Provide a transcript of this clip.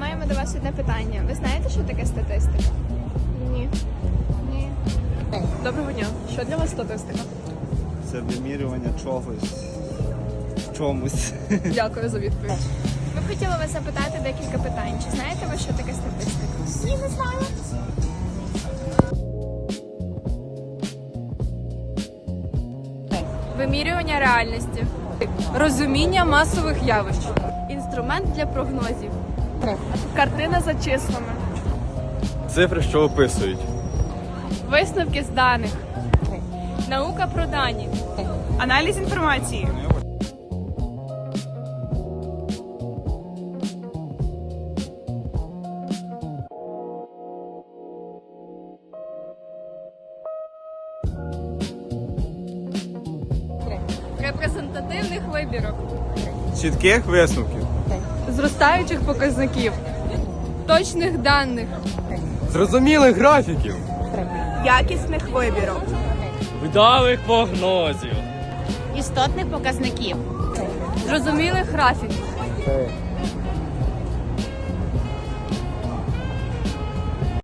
маємо до вас одне питання. Ви знаєте, що таке статистика? Ні. Ні. Доброго дня. Що для вас статистика? Це вимірювання чогось в чомусь. Дякую за відповідь. Ми б хотіли вас запитати декілька питань. Чи знаєте ви, що таке статистика? Ні, не знаю. Вимірювання реальності. Розуміння масових явищ. Інструмент для прогнозів. Картина за числами. Цифри, що описують. Висновки з даних. Наука про дані. Аналіз інформації. Репрезентативних вибірок. Чітких висновків. Зростаючих показників. Точних даних. Зрозумілих графіків. Якісних вибірок. Вдалих прогнозів. істотних показників. Зрозумілих графіків.